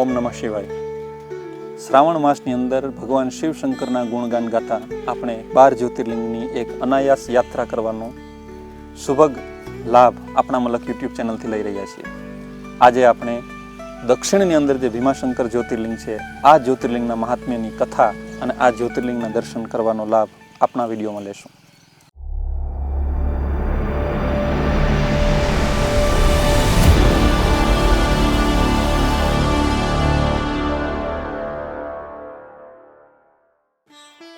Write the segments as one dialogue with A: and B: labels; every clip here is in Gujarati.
A: ઓમ નમઃ શિવાય. શ્રાવણ માસની અંદર ભગવાન શિવ શંકરના ગુણગાન ગાતા આપણે બાર જ્યોતિર્લિંગની એક અનાયાસ યાત્રા કરવાનો સુભગ લાભ આપણા મલક યુટ્યુબ ચેનલથી લઈ રહ્યા છીએ. આજે આપણે દક્ષિણની અંદર જે ભીમાશંકર જ્યોતિર્લિંગ છે, આ જ્યોતિર્લિંગના મહાત્મ્યની કથા અને આ જ્યોતિર્લિંગના દર્શન કરવાનો લાભ આપણા વિડીયોમાં લેશું.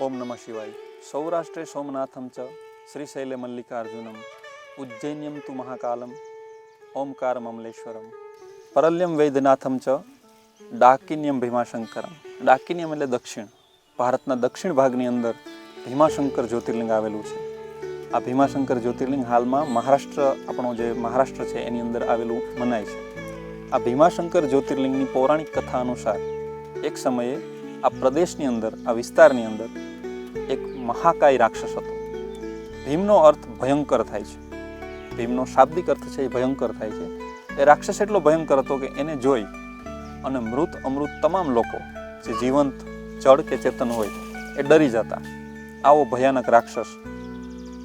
A: ઓમ નમઃ શિવાય. સૌરાષ્ટ્રે સોમનાથમ ચ, શ્રીશૈલે મલ્લિકાર્જુનમ, ઉજ્જૈન્યમ તુ મહાકાલમ ઓમકાર મમલેશ્વરમ પરલ્યમ વૈદ્યનાથમ ચ, ડાકિન્યમ ભીમાશંકરમ. ડાકિન્યમ એટલે દક્ષિણ. ભારતના દક્ષિણ ભાગની અંદર ભીમાશંકર જ્યોતિર્લિંગ આવેલું છે. આ ભીમાશંકર જ્યોતિર્લિંગ હાલમાં મહારાષ્ટ્ર, આપણો જે મહારાષ્ટ્ર છે, એની અંદર આવેલું મનાય છે. આ ભીમાશંકર જ્યોતિર્લિંગની પૌરાણિક કથા અનુસાર, એક સમયે આ પ્રદેશની અંદર, આ વિસ્તારની અંદર એક મહાકાય રાક્ષસ હતો. ભીમનો અર્થ ભયંકર થાય છે. ભીમનો શાબ્દિક અર્થ છે એ ભયંકર થાય છે. એ રાક્ષસ એટલો ભયંકર હતો કે એને જોઈ અને મૃત અમૃત તમામ લોકો જે જીવંત જળ કે ચેતન હોય એ ડરી જતા. આવો ભયાનક રાક્ષસ.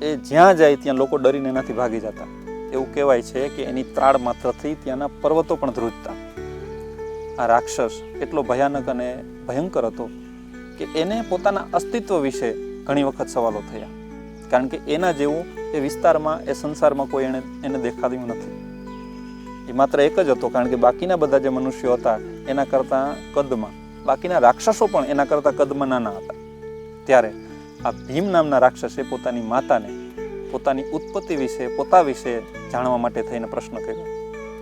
A: એ જ્યાં જાય ત્યાં લોકો ડરીને એનાથી ભાગી જતા. એવું કહેવાય છે કે એની ત્રાળ માત્રથી ત્યાંના પર્વતો પણ ધ્રુજતા. આ રાક્ષસ એટલો ભયાનક અને ભયંકર હતો કે એને પોતાના અસ્તિત્વ વિશે ઘણી વખત સવાલો થયા. કારણ કે એના જેવું એ વિસ્તારમાં, એ સંસારમાં કોઈ એને એને દેખાડ્યું નથી. એ માત્ર એક જ હતો, કારણ કે બાકીના બધા જે મનુષ્યો હતા, એના કરતાં કદમાં, બાકીના રાક્ષસો પણ એના કરતાં કદમાં નાના હતા. ત્યારે આ ભીમ નામના રાક્ષસે પોતાની માતાને, પોતાની ઉત્પત્તિ વિશે, પોતા વિશે જાણવા માટે થઈને પ્રશ્ન કર્યો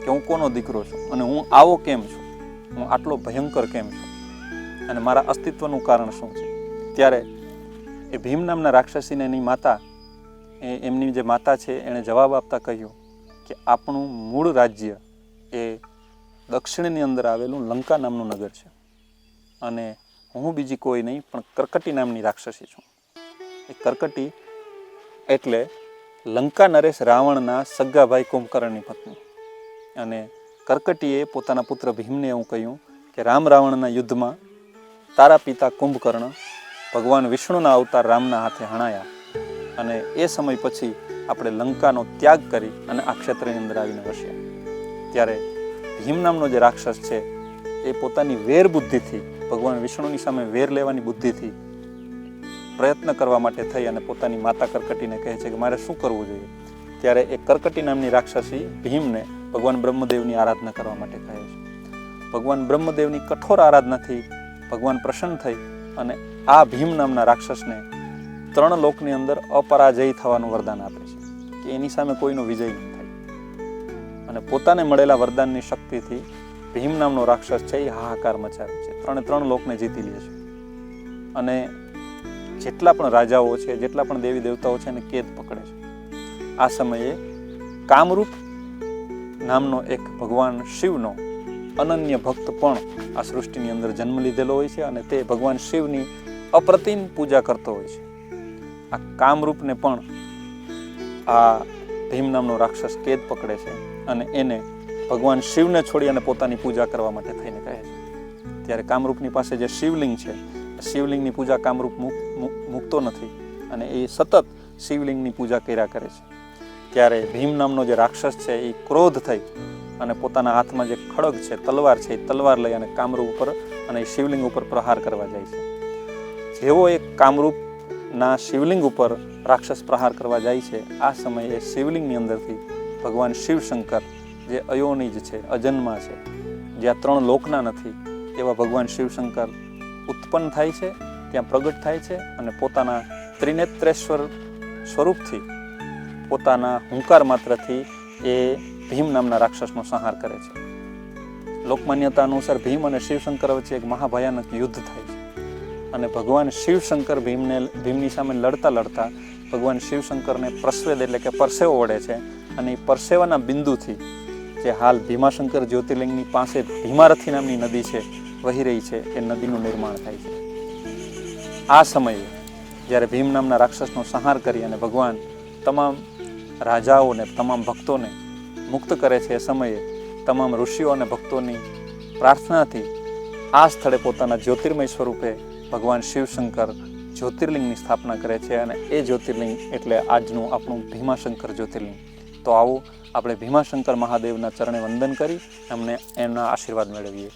A: કે હું કોનો દીકરો છું અને હું આવો કેમ છું? હું આટલો ભયંકર કેમ છું? અને મારા અસ્તિત્વનું કારણ શું છે? ત્યારે એ ભીમ નામના રાક્ષસીને એની માતા, એ એમની જે માતા છે, એણે જવાબ આપતા કહ્યું કે આપણું મૂળ રાજ્ય એ દક્ષિણની અંદર આવેલું લંકા નામનું નગર છે. અને હું બીજી કોઈ નહીં, પણ કર્કટી નામની રાક્ષસી છું. એ કર્કટી એટલે લંકા નરેશ રાવણના સગ્ગાભાઈ કુંભકર્ણની પત્ની. અને કર્કટીએ પોતાના પુત્ર ભીમને એવું કહ્યું કે રામ રાવણના યુદ્ધમાં તારા પિતા કુંભકર્ણ ભગવાન વિષ્ણુના અવતાર રામના હાથે હણાયા અને એ સમય પછી આપણે લંકાનો ત્યાગ કરી અને આ ક્ષેત્રની અંદર આવીને વસ્યા. ત્યારે ભીમ નામનો જે રાક્ષસ છે, એ પોતાની વેર બુદ્ધિથી, ભગવાન વિષ્ણુની સામે વેર લેવાની બુદ્ધિથી પ્રયત્ન કરવા માટે થઈ અને પોતાની માતા કર્કટીને કહે છે કે મારે શું કરવું જોઈએ? ત્યારે એ કરકટી નામની રાક્ષસી ભીમને ભગવાન બ્રહ્મદેવની આરાધના કરવા માટે કહે છે. ભગવાન બ્રહ્મદેવની કઠોર આરાધનાથી ભગવાન પ્રસન્ન થઈ અને આ ભીમ નામના રાક્ષસને ત્રણ લોકની અંદર અપરાજય થવાનું વરદાન આપે છે. કે એની સામે કોઈનો વિજય નહીં થાય. અને પોતાને મળેલા વરદાનની શક્તિથી ભીમ નામનો રાક્ષસ છે એ હાહાકાર મચાવે છે. ત્રણે ત્રણ લોકને જીતી લે છે. અને જેટલા પણ રાજાઓ છે, જેટલા પણ દેવી દેવતાઓ છે એને કેદ પકડે છે. આ સમયે કામરૂપ નામનો એક ભગવાન શિવનો અનન્ય ભક્ત પણ આ સૃષ્ટિની અંદર જન્મ લીધેલો હોય છે અને તે ભગવાન શિવની અપ્રતિમ પૂજા કરતો હોય છે. આ કામરૂપને પણ આ ભીમ નામનો રાક્ષસ કેદ પકડે છે અને એને ભગવાન શિવને છોડી અને પોતાની પૂજા કરવા માટે થઈને કહે છે. ત્યારે કામરૂપની પાસે જે શિવલિંગ છે શિવલિંગની પૂજા કામરૂપ મૂકતો નથી અને એ સતત શિવલિંગની પૂજા કર્યા કરે છે. ત્યારે ભીમ નામનો જે રાક્ષસ છે એ ક્રોધ થઈ અને પોતાના હાથમાં જે ખડગ છે, તલવાર છે, એ તલવાર લઈ અને કામરૂપ ઉપર અને શિવલિંગ ઉપર પ્રહાર કરવા જાય છે. જેવો એ કામરૂપના શિવલિંગ ઉપર રાક્ષસ પ્રહાર કરવા જાય છે, આ સમયે શિવલિંગની અંદરથી ભગવાન શિવશંકર જે અયોનિજ છે, અજન્મા છે, જ્યાં ત્રણ લોકના નથી, એવા ભગવાન શિવશંકર ઉત્પન્ન થાય છે, ત્યાં પ્રગટ થાય છે અને પોતાના ત્રિનેત્રેશ્વર સ્વરૂપથી પોતાના હુંકાર માત્રથી એ ભીમ નામના રાક્ષસનો સંહાર કરે છે. લોકમાન્યતા અનુસાર ભીમ અને શિવશંકર વચ્ચે એક મહાભયાનક યુદ્ધ થાય છે. અને ભગવાન શિવશંકર ભીમને, ભીમની સામે લડતા લડતા ભગવાન શિવશંકરને પ્રસ્વેદ એટલે કે પરસેવો વળે છે. અને એ પરસેવાના બિંદુથી જે હાલ ભીમાશંકર જ્યોતિર્લિંગની પાસે ભીમારથી નામની નદી છે, વહી રહી છે, એ નદીનું નિર્માણ થાય છે. આ સમયે જ્યારે ભીમ નામના રાક્ષસનો સંહાર કરી અને ભગવાન તમામ રાજાઓને, તમામ ભક્તોને મુક્ત કરે છે એ સમયે તમામ ઋષિઓ અને ભક્તોની પ્રાર્થનાથી આ સ્થળે પોતાના જ્યોતિર્મય સ્વરૂપે ભગવાન શિવશંકર જ્યોતિર્લિંગની સ્થાપના કરે છે અને એ જ્યોતિર્લિંગ એટલે આજનું આપણું ભીમાશંકર જ્યોતિર્લિંગ. તો આવો આપણે ભીમાશંકર મહાદેવના ચરણે વંદન કરી એમને એમના આશીર્વાદ મેળવીએ.